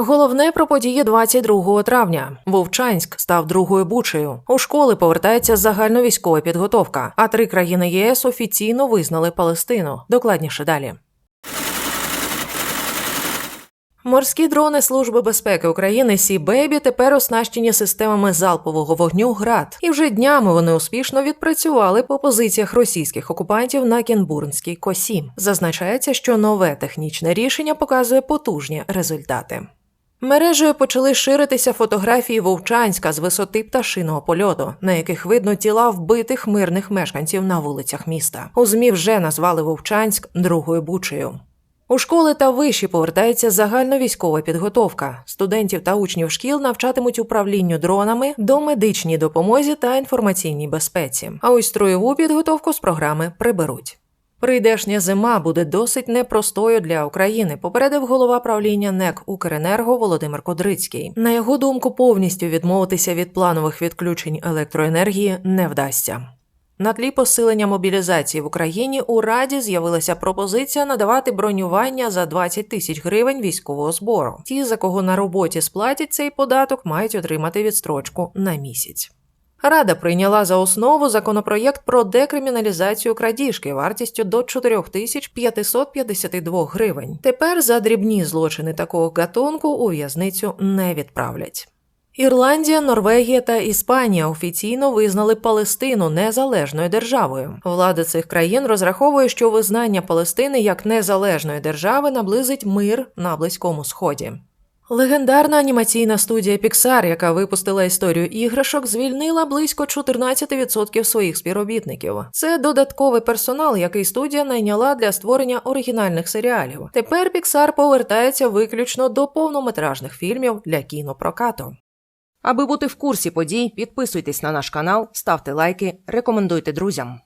Головне про події 22 травня. Вовчанськ став другою бучею. У школи повертається загальновійськова підготовка, а три країни ЄС офіційно визнали Палестину. Докладніше далі. Морські дрони Служби безпеки України Сі Бейбі тепер оснащені системами залпового вогню ГРАД, і вже днями вони успішно відпрацювали по позиціях російських окупантів на Кінбурнській косі. Зазначається, що нове технічне рішення показує потужні результати. Мережею почали ширитися фотографії Вовчанська з висоти пташиного польоту, на яких видно тіла вбитих мирних мешканців на вулицях міста. У ЗМІ вже назвали Вовчанськ другою бучею. У школи та виші повертається загальновійськова підготовка. Студентів та учнів шкіл навчатимуть управлінню дронами, домедичній допомозі та інформаційній безпеці. А ось строєву підготовку з програми приберуть. Прийдешня зима буде досить непростою для України, попередив голова правління НЕК Укренерго Володимир Кодрицький. На його думку, повністю відмовитися від планових відключень електроенергії не вдасться. На тлі посилення мобілізації в Україні у Раді з'явилася пропозиція надавати бронювання за 20 тисяч гривень військового збору. Ті, за кого на роботі сплатять цей податок, мають отримати відстрочку на місяць. Рада прийняла за основу законопроєкт про декриміналізацію крадіжки вартістю до 4552 гривень. Тепер за дрібні злочини такого гатунку у в'язницю не відправлять. Ірландія, Норвегія та Іспанія офіційно визнали Палестину незалежною державою. Влада цих країн розраховує, що визнання Палестини як незалежної держави наблизить мир на Близькому Сході. Легендарна анімаційна студія Pixar, яка випустила історію іграшок, звільнила близько 14% своїх співробітників. Це додатковий персонал, який студія найняла для створення оригінальних серіалів. Тепер Pixar повертається виключно до повнометражних фільмів для кінопрокату. Аби бути в курсі подій, підписуйтесь на наш канал, ставте лайки, рекомендуйте друзям.